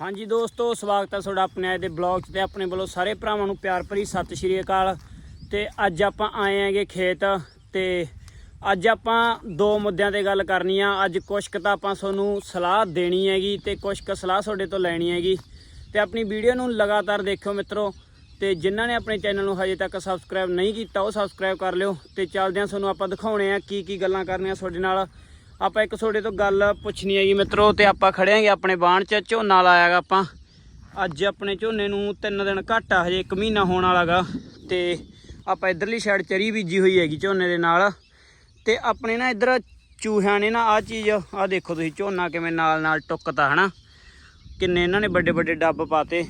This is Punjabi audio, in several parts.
ਹਾਂਜੀ ਦੋਸਤੋ, ਸਵਾਗਤ ਹੈ ਤੁਹਾਡਾ ਆਪਣੇ ਆਏ ਦੇ ਬਲੌਗ 'ਚ ਤੇ ਆਪਣੇ ਵੱਲੋਂ ਸਾਰੇ ਭਰਾਵਾਂ ਨੂੰ ਪਿਆਰ ਭਰੀ ਸਤਿ ਸ਼੍ਰੀ ਅਕਾਲ। ਤੇ ਅੱਜ ਆਪਾਂ ਆਏ ਆਂਗੇ ਖੇਤ ਤੇ ਅੱਜ ਆਪਾਂ ਦੋ ਮੁੱਦਿਆਂ ਤੇ ਗੱਲ ਕਰਨੀ ਆ। ਅੱਜ ਕੁਛ ਕੁ ਤਾਂ ਆਪਾਂ ਤੁਹਾਨੂੰ ਸਲਾਹ ਦੇਣੀ ਹੈਗੀ ਤੇ ਕੁਛ ਕੁ ਸਲਾਹ ਤੁਹਾਡੇ ਤੋਂ ਲੈਣੀ ਹੈਗੀ। ਤੇ ਆਪਣੀ ਵੀਡੀਓ ਨੂੰ ਲਗਾਤਾਰ ਦੇਖਿਓ ਮਿੱਤਰੋ। ਤੇ ਜਿਨ੍ਹਾਂ ਨੇ ਆਪਣੇ ਚੈਨਲ ਨੂੰ ਹਜੇ ਤੱਕ ਸਬਸਕ੍ਰਾਈਬ ਨਹੀਂ ਕੀਤਾ, ਉਹ ਸਬਸਕ੍ਰਾਈਬ ਕਰ ਲਿਓ। ਤੇ ਚੱਲਦਿਆਂ ਤੁਹਾਨੂੰ ਆਪਾਂ ਦਿਖਾਉਣੇ ਆ ਕੀ ਕੀ ਗੱਲਾਂ ਕਰਨੀਆਂ ਤੁਹਾਡੇ ਨਾਲ। ਆਪਾਂ ਇੱਕ ਤੁਹਾਡੇ ਤੋਂ ਗੱਲ ਪੁੱਛਣੀ ਹੈਗੀ ਮਿੱਤਰੋ, ਤੇ ਆਪਾਂ ਖੜਿਆਂਗੇ ਆਪਣੇ ਬਾਣ 'ਚ, ਝੋਨਾ ਲਾਇਆਗਾ ਆਪਾਂ। ਅੱਜ ਆਪਣੇ ਝੋਨੇ ਨੂੰ 3 ਦਿਨ ਘੱਟ ਆ, ਹਜੇ 1 ਮਹੀਨਾ ਹੋਣ ਵਾਲਾਗਾ। ਤੇ ਆਪਾਂ ਇਧਰਲੀ ਸਾਈਡ ਚਰੀ ਬੀਜੀ ਹੋਈ ਹੈਗੀ ਝੋਨੇ ਦੇ ਨਾਲ। ਤੇ ਆਪਣੇ ਨਾ ਇਧਰ ਚੂਹਿਆਂ ਨੇ ਨਾ ਆ ਚੀਜ਼ ਆ ਦੇਖੋ ਤੁਸੀਂ ਝੋਨਾ ਕਿਵੇਂ ਨਾਲ ਨਾਲ ਟੁੱਕਤਾ ਹਨਾ? ਕਿੰਨੇ ਇਹਨਾਂ ਨੇ ਵੱਡੇ ਵੱਡੇ ਡੱਬ ਪਾਤੇ।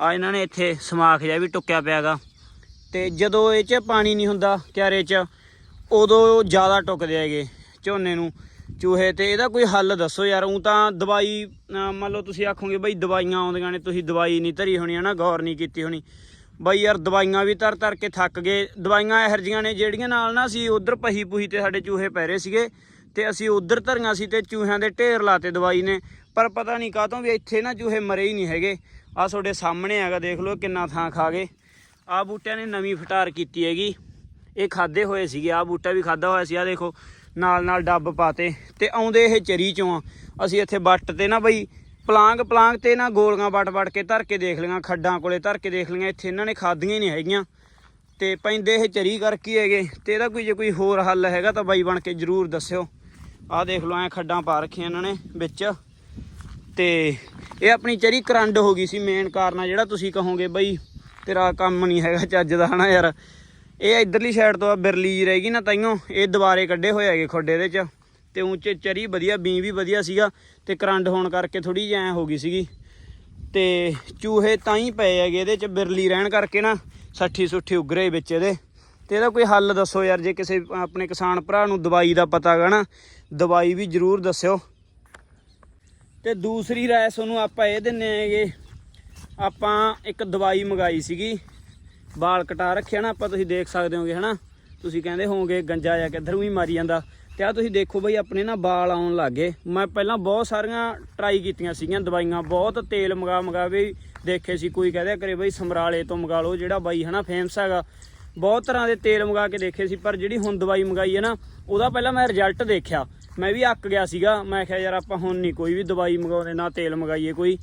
ਆ ਇਹਨਾਂ ਨੇ ਇੱਥੇ ਸਮਾਖ ਜਿਹਾ ਵੀ ਟੁੱਕਿਆ ਪਿਆਗਾ। ਤੇ ਜਦੋਂ ਇਹ 'ਚ ਪਾਣੀ ਨਹੀਂ ਹੁੰਦਾ ਕਿਆਰੇ 'ਚ, ਉਦੋਂ ਜ਼ਿਆਦਾ ਟੁੱਕਦੇ ਹੈਗੇ ਝੋਨੇ ਨੂੰ। ਚੂਹੇ ਤੇ ਇਹਦਾ ਕੋਈ ਹੱਲ ਦੱਸੋ ਯਾਰ ਉਹ ਤਾਂ ਦਵਾਈ ਮੰਨ ਲਓ ਤੁਸੀਂ ਆਖੋਗੇ ਬਈ ਦਵਾਈਆਂ ਆਉਂਦੀਆਂ ਨੇ, ਤੁਸੀਂ ਦਵਾਈ ਨਹੀਂ ਧਰੀ ਹੋਣੀ, ਹਨਾ, ਗੌਰ ਨਹੀਂ ਕੀਤੀ ਹੋਣੀ। ਬਈ ਯਾਰ ਦਵਾਈਆਂ ਵੀ ਤਰ ਤਰ ਕੇ ਥੱਕ ਗਏ, ਦਵਾਈਆਂ ਇਹੋ ਜਿਹੀਆਂ ਨੇ ਜਿਹੜੀਆਂ ਨਾਲ ਨਾ ਅਸੀਂ ਉਧਰ ਪਹੀ ਪੁਹੀ ਤੇ ਸਾਡੇ ਚੂਹੇ ਪੈ ਰਹੇ ਸੀਗੇ ਤੇ ਅਸੀਂ ਉਧਰ ਧਰੀਆਂ ਸੀ ਤੇ ਚੂਹਿਆਂ ਦੇ ਢੇਰ ਲਾਤੇ ਦਵਾਈ ਨੇ। ਪਰ ਪਤਾ ਨਹੀਂ ਕਾਹਤੋਂ ਵੀ ਇੱਥੇ ਨਾ ਚੂਹੇ ਮਰੇ ਹੀ ਨਹੀਂ ਹੈਗੇ। ਆ ਤੁਹਾਡੇ ਸਾਹਮਣੇ ਹੈਗਾ, ਦੇਖ ਲਓ ਕਿੰਨਾ ਥਾਂ ਖਾ ਗਏ। ਆ ਬੂਟਿਆਂ ਨੇ ਨਵੀਂ ਫਟਾਰ ਕੀਤੀ ਹੈਗੀ। ਇਹ ਖਾਦੇ ਹੋਏ ਸੀਗੇ ਆ ਬੂਟਾ ਵੀ ਖਾਦਾ ਹੋਇਆ ਸੀ ਆ ਦੇਖੋ। ਨਾਲ ਨਾਲ ਡੱਬ ਪਾਤੇ ਤੇ ਆਉਂਦੇ ਇਹ ਚਰੀ ਚੋਂ ਆ। ਅਸੀਂ ਇੱਥੇ ਬੱਟ ਤੇ ਨਾ ਬਈ, ਪਲਾਂਗ ਪਲਾਂਗ ਤੇ ਨਾ ਗੋਲੀਆਂ ਵੱਟ ਵੱਟ ਕੇ ਧਰ ਕੇ ਦੇਖ ਲਈਆਂ, ਖੱਡਾਂ ਕੋਲੇ ਧਰ ਕੇ ਦੇਖ ਲਈਆਂ, ਇੱਥੇ ਇਹਨਾਂ ਨੇ ਖਾਦੀਆਂ ਹੀ ਨਹੀਂ ਹੈਗੀਆਂ। ਤੇ ਪੈਂਦੇ ਇਹ ਚਰੀ ਕਰਕੇ ਹੈਗੇ। ਤੇ ਇਹਦਾ ਕੋਈ ਜੇ ਕੋਈ ਹੋਰ ਹੱਲ ਹੈਗਾ ਤਾਂ ਬਾਈ ਬਣ ਕੇ ਜਰੂਰ ਦੱਸਿਓ। ਆਹ ਦੇਖ ਲਓ, ਐ ਖੱਡਾਂ ਪਾ ਰੱਖੀਆਂ ਇਹਨਾਂ ਨੇ ਵਿੱਚ। ਤੇ ਇਹ ਆਪਣੀ ਚਰੀ ਕਰੰਡ ਹੋ ਗਈ ਸੀ ਮੇਨ ਕਾਰਨ ਆ ਜਿਹੜਾ ਤੁਸੀਂ ਕਹੋਗੇ ਬਈ, ਤੇਰਾ ਕੰਮ ਨਹੀਂ ਹੈਗਾ ਚੱਜ ਦਾ, ਹਨਾ ਯਾਰ। ਇਹ ਇਧਰਲੀ ਸਾਈਡ ਤੋਂ ਆ, ਬਿਰਲੀ ਜਿਹੀ ਰਹਿ ਗਈ ਨਾ ਤਾਈਓ, ਇਹ ਦੁਬਾਰੇ ਕੱਢੇ ਹੋਏ ਹੈਗੇ ਖੋਡੇ ਦੇ ਚ। ਤੇ ਉੱਚੇ ਚਰੀ ਵਧੀਆ ਬੀ ਵੀ ਵਧੀਆ ਸੀਗਾ, ਤੇ ਕਰੰਡ ਹੋਣ ਕਰਕੇ ਥੋੜੀ ਜਿਹੀ ਐ ਹੋ ਗਈ ਸੀਗੀ। ਤੇ ਚੂਹੇ ਤਾਂ ਹੀ ਪਏ ਹੈਗੇ ਇਹਦੇ ਚ, ਬਿਰਲੀ ਰਹਿਣ ਕਰਕੇ ਨਾ, ਸੱਠੀ ਸੁੱਠੀ ਉਗਰੇ ਵਿੱਚ ਇਹਦੇ। ਤੇ ਇਹਦਾ ਕੋਈ ਹੱਲ ਦੱਸੋ ਯਾਰ, ਜੇ ਕਿਸੇ ਆਪਣੇ ਕਿਸਾਨ ਭਰਾ ਨੂੰ ਦਵਾਈ ਦਾ ਪਤਾ ਹੈਗਾ ਨਾ, ਦਵਾਈ ਵੀ ਜ਼ਰੂਰ ਦੱਸਿਓ। ਤੇ ਦੂਸਰੀ ਰਾਏ ਤੁਹਾਨੂੰ ਆਪਾਂ ਇਹ ਦਿੰਨੇ ਹੈਗੇ, ਆਪਾਂ ਇੱਕ ਦਵਾਈ ਮੰਗਾਈ ਸੀਗੀ। ਵਾਲ ਕਟਾ ਰੱਖਿਆ ਨਾ, ਆਪਾਂ ਤੁਸੀਂ ਦੇਖ ਸਕਦੇ ਹੋਗੇ, ਹਨਾ? ਤੁਸੀਂ ਕਹਿੰਦੇ ਹੋਵੋਗੇ, ਗੰਜਾ ਜਾਂ ਕਿੱਧਰ ਵੀ ਮਾਰੀ ਜਾਂਦਾ। ਤੇ ਆ ਤੁਸੀਂ ਦੇਖੋ ਬਈ, ਆਪਣੇ ਨਾ ਵਾਲ ਆਉਣ ਲੱਗੇ ਮੈਂ ਪਹਿਲਾਂ ਬਹੁਤ ਸਾਰੀਆਂ ਟਰਾਈ ਕੀਤੀਆਂ ਸੀਗੀਆਂ ਦਵਾਈਆਂ, ਬਹੁਤ ਤੇਲ ਮੰਗਾ ਮੰਗਾ ਵੀ ਦੇਖੇ ਸੀ। ਕੋਈ ਕਹਦੇ ਕਰੇ ਬਈ, ਸਮਰਾਲੇ ਤੋਂ ਮੰਗਾ ਲਓ, ਜਿਹੜਾ ਬਾਈ, ਹਨਾ ਫੇਮਸ ਹੈਗਾ। ਬਹੁਤ ਤਰ੍ਹਾਂ ਦੇ ਤੇਲ ਮੰਗਾ ਕੇ ਦੇਖੇ ਸੀ, ਪਰ ਜਿਹੜੀ ਹੁਣ ਦਵਾਈ ਮੰਗਾਈ ਹੈ ਨਾ, ਉਹਦਾ ਪਹਿਲਾਂ ਮੈਂ ਰਿਜ਼ਲਟ ਦੇਖਿਆ। ਮੈਂ ਵੀ ਅੱਕ ਗਿਆ ਸੀਗਾ। ਮੈਂ ਕਿਹਾ ਯਾਰ, ਆਪਾਂ ਹੁਣ ਨਹੀਂ ਕੋਈ ਵੀ ਦਵਾਈ ਮੰਗਾਉਂਦੇ, ਨਾ ਤੇਲ ਮੰਗਾਈਏ ਕੋਈ।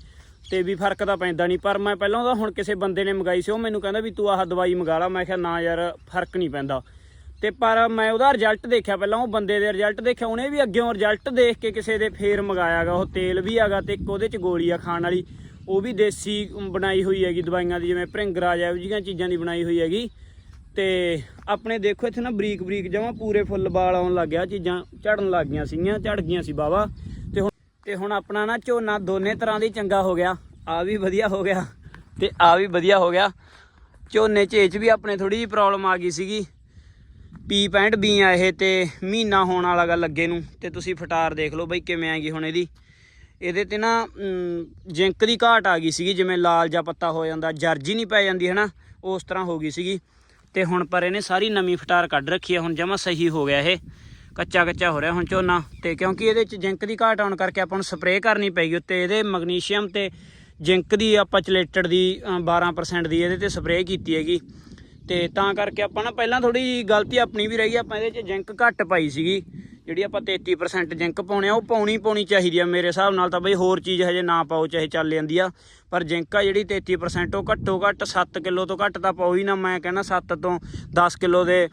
ਤੇ ਵੀ ਫ਼ਰਕ ਤਾਂ ਪੈਂਦਾ ਨਹੀਂ, ਪਰ ਮੈਂ ਪਹਿਲਾਂ ਉਹਦਾ ਹੁਣ ਕਿਸੇ ਬੰਦੇ ਨੇ ਮੰਗਾਈ ਸੀ, ਉਹ ਮੈਨੂੰ ਕਹਿੰਦਾ ਵੀ ਤੂੰ ਆਹ ਦਵਾਈ ਮੰਗਾ ਲਾ, ਮੈਂ ਕਿਹਾ ਨਾ ਯਾਰ, ਫ਼ਰਕ ਨਹੀਂ ਪੈਂਦਾ। ਤੇ ਪਰ ਮੈਂ ਉਹਦਾ ਰਿਜ਼ਲਟ ਦੇਖਿਆ ਪਹਿਲਾਂ, ਉਹ ਬੰਦੇ ਦੇ ਰਿਜ਼ਲਟ ਦੇਖਿਆ, ਉਹਨੇ ਵੀ ਅੱਗੇੋਂ ਰਿਜ਼ਲਟ ਦੇਖ ਕੇ ਕਿਸੇ ਦੇ ਫੇਰ ਮੰਗਾਇਆਗਾ, ਉਹ ਤੇਲ ਵੀ ਹੈਗਾ ਤੇ ਇੱਕ ਉਹਦੇ ਚ ਗੋਲੀ ਆ ਖਾਣ ਵਾਲੀ, ਉਹ ਵੀ ਦੇਸੀ ਬਣਾਈ ਹੋਈ ਹੈਗੀ ਦਵਾਈਆਂ ਦੀ, ਜਿਵੇਂ ਭ੍ਰਿੰਗਰਾਜ ਇਹੋ ਜਿਹੀਆਂ ਚੀਜ਼ਾਂ ਦੀ ਬਣਾਈ ਹੋਈ ਹੈਗੀ। ਤੇ ਆਪਣੇ ਦੇਖੋ, ਇੱਥੇ ਨਾ ਬਰੀਕ ਬਰੀਕ ਜਮਾ ਪੂਰੇ ਫੁੱਲ ਬਾਲ ਆਉਣ ਲੱਗ ਗਿਆ, ਚੀਜ਼ਾਂ ਝੜਨ ਲੱਗ ਗਈਆਂ ਸੀਗੀਆਂ, ਝੜ ਗਈਆਂ ਸੀ ਬਾਵਾ ਤੇ ਹੁਣ ਆਪਣਾ ਨਾ ਝੋਨਾ ਦੋਨੇ ਤਰ੍ਹਾਂ ਦੀ ਚੰਗਾ ਹੋ ਗਿਆ, ਆ ਵੀ ਵਧੀਆ ਹੋ ਗਿਆ ਤੇ ਆ ਵੀ ਵਧੀਆ ਹੋ ਗਿਆ। ਝੋਨੇ ਚ ਇਹ ਚ ਵੀ ਆਪਣੇ ਥੋੜੀ ਜਿਹੀ ਪ੍ਰੋਬਲਮ ਆ ਗਈ ਸੀਗੀ। ਪੀ ਪੈਂਟ ਬੀ ਆ ਇਹ ਤੇ ਮਹੀਨਾ ਹੋਣ ਵਾਲਾ ਗਾ ਲੱਗੇ ਨੂੰ ਤੇ ਤੁਸੀਂ ਫਟਾਰ ਦੇਖ ਲਓ ਬਈ ਕਿਵੇਂ ਆਏਗੀ ਹੁਣ ਇਹਦੀ। ਇਹਦੇ ਤੇ ਨਾ ਜਿੰਕ ਦੀ ਘਾਟ ਆ ਗਈ ਸੀਗੀ, ਜਿਵੇਂ ਲਾਲ ਜਾਂ ਪੱਤਾ ਹੋ ਜਾਂਦਾ, ਜਰਜੀ ਨਹੀਂ ਪੈ ਜਾਂਦੀ ਹਨਾ, ਉਸ ਤਰ੍ਹਾਂ ਹੋ ਗਈ ਸੀਗੀ। ਤੇ ਹੁਣ ਪਰ ਇਹਨੇ ਸਾਰੀ ਨਵੀਂ ਫਟਾਰ ਕੱਢ ਰੱਖੀ ਹੈ ਹੁਣ ਜਮਾ ਸਹੀ ਹੋ ਗਿਆ ਇਹ। ਕੱਚਾ ਕੱਚਾ ਹੋ ਰਿਹਾ ਹੁਣ ਝੋਨਾ ਤੇ ਕਿਉਂਕਿ ਇਹਦੇ ਚ ਜਿੰਕ ਦੀ ਘਾਟ ਆਉਣ ਕਰਕੇ ਆਪਾਂ ਨੂੰ ਸਪਰੇਅ ਕਰਨੀ ਪੈਗੀ ਉੱਤੇ। ਇਹਦੇ ਮੈਗਨੀਸ਼ੀਅਮ ਤੇ ਜਿੰਕ ਦੀ ਆਪਾਂ ਚਲੇਟਡ ਦੀ ਅ, 12% ਦੀ ਇਹਦੇ ਤੇ ਸਪਰੇਅ ਕੀਤੀ ਹੈਗੀ। ਤੇ ਤਾਂ ਕਰਕੇ ਆਪਾਂ ਨਾ ਪਹਿਲਾਂ ਥੋੜੀ ਜਿਹੀ ਗਲਤੀ ਆਪਣੀ ਵੀ ਰਹੀ ਆਪਾਂ ਇਹਦੇ ਚ ਜਿੰਕ ਘੱਟ ਪਾਈ ਸੀਗੀ। ਜਿਹੜੀ ਆਪਾਂ 33% ਜਿੰਕ ਪਾਉਣੇ ਆ ਉਹ ਪਾਉਣੀ ਪਾਉਣੀ ਚਾਹੀਦੀ ਆ ਮੇਰੇ ਹਿਸਾਬ ਨਾਲ ਤਾਂ ਬਈ ਹੋਰ ਚੀਜ਼ ਹਜੇ ਨਾ ਪਾਓ ਚਾਹੇ ਚੱਲ ਜਾਂਦੀ ਆ। ਪਰ ਜਿੰਕ ਆ ਜਿਹੜੀ 33% ਉਹ ਘੱਟੋ ਘੱਟ 7 ਕਿਲੋ ਤੋਂ ਘੱਟ ਤਾਂ ਪਾਓ ਹੀ ਨਾ। ਮੈਂ ਕਹਿੰਦਾ 7 ਤੋਂ 10 ਕਿਲੋ ਦੇ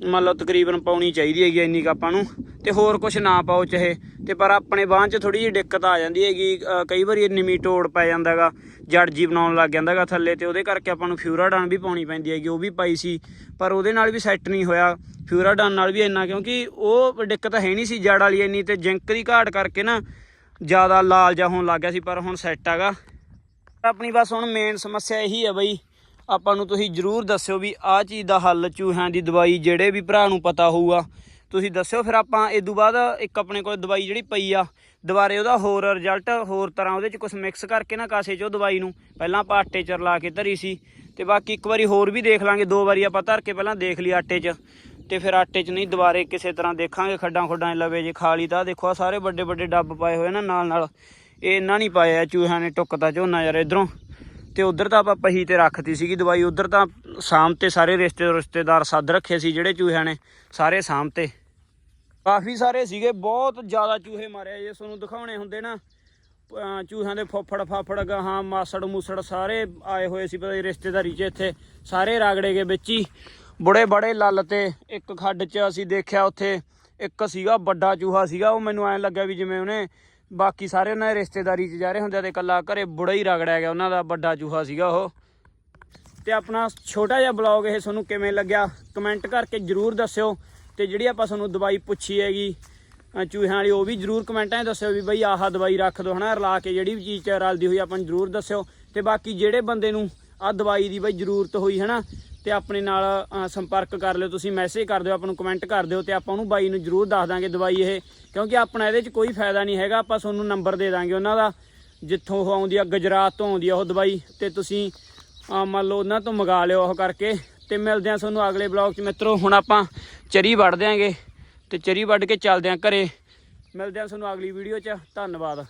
ਮੰਨ ਲਓ ਤਕਰੀਬਨ ਪਾਉਣੀ ਚਾਹੀਦੀ ਹੈਗੀ ਇੰਨੀ ਕੁ ਆਪਾਂ ਨੂੰ, ਤੇ ਹੋਰ ਕੁਝ ਨਾ ਪਾਓ ਚਾਹੇ, ਤੇ ਪਰ ਆਪਣੇ ਬਾਂਹ 'ਚ ਥੋੜੀ ਜਿਹੀ ਦਿੱਕਤ ਆ ਜਾਂਦੀ ਹੈਗੀ ਕਈ ਵਾਰੀ ਨਿਮੀਟੋੜ ਪੈ ਜਾਂਦਾ ਹੈਗਾ ਜੜ ਜੀ ਬਣਾਉਣ ਲੱਗ ਜਾਂਦਾ ਹੈਗਾ ਥੱਲੇ, ਤੇ ਉਹਦੇ ਕਰਕੇ ਆਪਾਂ ਨੂੰ ਫਿਊਰਾਡਾਨ ਵੀ ਪਾਉਣੀ ਪੈਂਦੀ ਹੈਗੀ, ਉਹ ਵੀ ਪਾਈ ਸੀ, ਪਰ ਉਹਦੇ ਨਾਲ ਵੀ ਸੈੱਟ ਨਹੀਂ ਹੋਇਆ ਫਿਊਰਾਡਾਨ ਨਾਲ ਵੀ ਇੰਨਾ, ਕਿਉਂਕਿ ਉਹ ਦਿੱਕਤ ਹੈ ਨਹੀਂ ਸੀ ਜੜ ਵਾਲੀ ਇੰਨੀ, ਤੇ ਜਿੰਕ ਦੀ ਘਾਟ ਕਰਕੇ ਨਾ ਜ਼ਿਆਦਾ ਲਾਲ ਜਿਹਾ ਹੋਣ ਲੱਗ ਗਿਆ ਸੀ, ਪਰ ਹੁਣ ਸੈੱਟ ਹੈਗਾ ਆਪਣੀ ਬਸ ਹੁਣ ਮੇਨ ਸਮੱਸਿਆ ਇਹੀ ਹੈ ਬਈ ਆਪਾਂ ਨੂੰ ਤੁਸੀਂ ਜਰੂਰ ਦੱਸਿਓ ਵੀ ਆਹ ਚੀਜ਼ ਦਾ ਹੱਲ ਚੂਹਿਆਂ ਦੀ ਦਵਾਈ ਜਿਹੜੇ ਵੀ ਭਰਾ ਨੂੰ ਪਤਾ ਹੋਊਗਾ। ਤੁਸੀਂ ਦੱਸਿਓ ਫਿਰ ਆਪਾਂ ਇਸ ਤੋਂ ਬਾਅਦ ਇੱਕ ਆਪਣੇ ਕੋਲ ਦਵਾਈ ਜਿਹੜੀ ਪਈ ਆ, ਦੁਬਾਰੇ ਉਹਦਾ ਹੋਰ ਰਿਜ਼ਲਟ ਹੋਰ ਤਰ੍ਹਾਂ ਉਹਦੇ ਚ ਕੁਝ ਮਿਕਸ ਕਰਕੇ ਨਾ ਕਾਸੇ ਚ ਉਹ ਦਵਾਈ ਨੂੰ। ਪਹਿਲਾਂ ਆਪਾਂ ਆਟੇ ਚ ਰਲਾ ਕੇ ਧਰੀ ਸੀ, ਤੇ ਬਾਕੀ ਇੱਕ ਵਾਰੀ ਹੋਰ ਵੀ ਦੇਖ ਲਾਂਗੇ, ਦੋ ਵਾਰੀ ਆਪਾਂ ਧਰ ਕੇ ਪਹਿਲਾਂ ਦੇਖ ਲਈ ਆਟੇ 'ਚ। ਤੇ ਫਿਰ ਆਟੇ 'ਚ ਨਹੀਂ ਦੁਬਾਰੇ ਕਿਸੇ ਤਰ੍ਹਾਂ ਦੇਖਾਂਗੇ, ਖੱਡਾਂ ਖੁੱਡਾਂ 'ਚ ਲਵੇ ਜੇ ਖਾਲੀ ਤਾਂ। ਦੇਖੋ ਆ ਸਾਰੇ ਵੱਡੇ ਵੱਡੇ ਡੱਬ ਪਾਏ ਹੋਏ ਨਾ ਨਾਲ ਨਾਲ ਇਹ ਇਹਨਾਂ ਨਹੀਂ ਪਾਇਆ ਚੂਹਿਆਂ ਨੇ ਟੁੱਕਤਾ ਝੋਨਾ ਯਾਰ ਇਧਰੋਂ। ਤੇ ਉਧਰ ਤਾਂ ਆਪਾਂ ਪਹੀ ਤੇ ਰੱਖਤੀ ਸੀਗੀ ਦਵਾਈ, ਉਧਰ ਤਾਂ ਸ਼ਾਮ ਤੇ ਸਾਰੇ ਰਿਸ਼ਤੇ ਰਿਸ਼ਤੇਦਾਰ ਸੱਦ ਰੱਖੇ ਸੀ ਜਿਹੜੇ ਚੂਹਿਆਂ ਨੇ, ਸਾਰੇ ਸ਼ਾਮ ਤੇ। ਕਾਫੀ ਸਾਰੇ ਸੀਗੇ, ਬਹੁਤ ਜ਼ਿਆਦਾ ਚੂਹੇ ਮਾਰਿਆ ਜੇ ਤੁਹਾਨੂੰ ਦਿਖਾਉਣੇ ਹੁੰਦੇ ਨਾ ਚੂਹਿਆਂ ਦੇ ਫੋਫੜ ਫਾਫੜ, ਗਾਹਾਂ, ਮਾਸੜ ਮੂਸੜ ਸਾਰੇ ਆਏ ਹੋਏ ਸੀ, ਪਤਾ ਰਿਸ਼ਤੇਦਾਰੀ 'ਚ ਇੱਥੇ, ਸਾਰੇ ਰਾਗੜੇ ਕੇ ਵਿੱਚ ਹੀ। ਬੜੇ ਬੜੇ ਲੱਲ ਤੇ ਇੱਕ ਖੱਡ 'ਚ ਅਸੀਂ ਦੇਖਿਆ ਉੱਥੇ, ਇੱਕ ਸੀਗਾ ਵੱਡਾ ਚੂਹਾ ਸੀਗਾ, ਉਹ ਮੈਨੂੰ ਐਂ ਲੱਗਿਆ ਵੀ ਜਿਵੇਂ ਉਹਨੇ ਬਾਕੀ ਸਾਰੇ ਉਹਨਾਂ ਦੇ ਰਿਸ਼ਤੇਦਾਰੀ 'ਚ ਜਾ ਰਹੇ ਹੁੰਦੇ ਆ ਤੇ ਇਕੱਲਾ ਘਰੇ ਬੁੜਾ ਹੀ ਰਗੜਿਆ ਗਿਆ, ਉਹਨਾਂ ਦਾ ਵੱਡਾ ਚੂਹਾ ਸੀਗਾ ਉਹ। ਤੇ ਆਪਣਾ ਛੋਟਾ ਜਿਹਾ ਬਲੌਗ ਇਹ ਤੁਹਾਨੂੰ ਕਿਵੇਂ ਲੱਗਿਆ ਕਮੈਂਟ ਕਰਕੇ ਜਰੂਰ ਦੱਸਿਓ। ਤੇ ਜਿਹੜੀ ਆਪਾਂ ਤੁਹਾਨੂੰ ਦਵਾਈ ਪੁੱਛੀ ਹੈਗੀ ਚੂਹਿਆਂ ਵਾਲੀ, ਉਹ ਵੀ ਜਰੂਰ ਕਮੈਂਟਾਂ 'ਚ ਦੱਸਿਓ ਵੀ ਬਈ ਆਹ ਦਵਾਈ ਰੱਖ ਦਿਓ ਹਨਾ, ਰਲਾ ਕੇ ਜਿਹੜੀ ਵੀ ਚੀਜ਼ 'ਚ ਰਲਦੀ ਹੋਈ ਆਪਾਂ ਨੂੰ ਜਰੂਰ ਦੱਸਿਓ। ਤੇ ਬਾਕੀ ਜਿਹੜੇ ਬੰਦੇ ਨੂੰ ਆਹ ਦਵਾਈ ਦੀ ਬਈ ਜ਼ਰੂਰਤ ਹੋਈ ਹਨਾ ਤੇ ਆਪਣੇ ਨਾਲ ਸੰਪਰਕ ਕਰ ਲਿਓ, ਤੁਸੀਂ ਮੈਸੇਜ ਕਰ ਦਿਓ, ਆਪਾਂ ਨੂੰ ਕਮੈਂਟ ਕਰ ਦਿਓ ਤੇ ਆਪਾਂ ਉਹਨੂੰ ਬਾਈ ਨੂੰ ਜਰੂਰ ਦੱਸ ਦਾਂਗੇ ਦਵਾਈ ਇਹ, ਕਿਉਂਕਿ ਆਪਣਾ ਇਹਦੇ 'ਚ ਕੋਈ ਫਾਇਦਾ ਨਹੀਂ ਹੈਗਾ, ਆਪਾਂ ਤੁਹਾਨੂੰ ਨੰਬਰ ਦੇ ਦਾਂਗੇ ਉਹਨਾਂ ਦਾ, ਜਿੱਥੋਂ ਉਹ ਆਉਂਦੀ ਆ, ਗੁਜਰਾਤ ਤੋਂ ਆਉਂਦੀ ਆ ਉਹ ਦਵਾਈ, ਤੇ ਤੁਸੀਂ ਮੰਨ ਲਓ ਉਹਨਾਂ ਤੋਂ ਮੰਗਾ ਲਿਓ ਉਹ ਕਰਕੇ, ਤੇ ਮਿਲਦੇ ਆ ਤੁਹਾਨੂੰ ਅਗਲੇ ਬਲੌਗ 'ਚ। ਮਿੱਤਰੋ, ਹੁਣ ਆਪਾਂ ਚਰੀ ਵੱਢ ਦਿਆਂਗੇ, ਤੇ ਚਰੀ ਵੱਢ ਕੇ ਚੱਲਦੇ ਆਂ ਘਰੇ। ਮਿਲਦੇ ਆ ਤੁਹਾਨੂੰ ਅਗਲੀ ਵੀਡੀਓ 'ਚ। ਧੰਨਵਾਦ।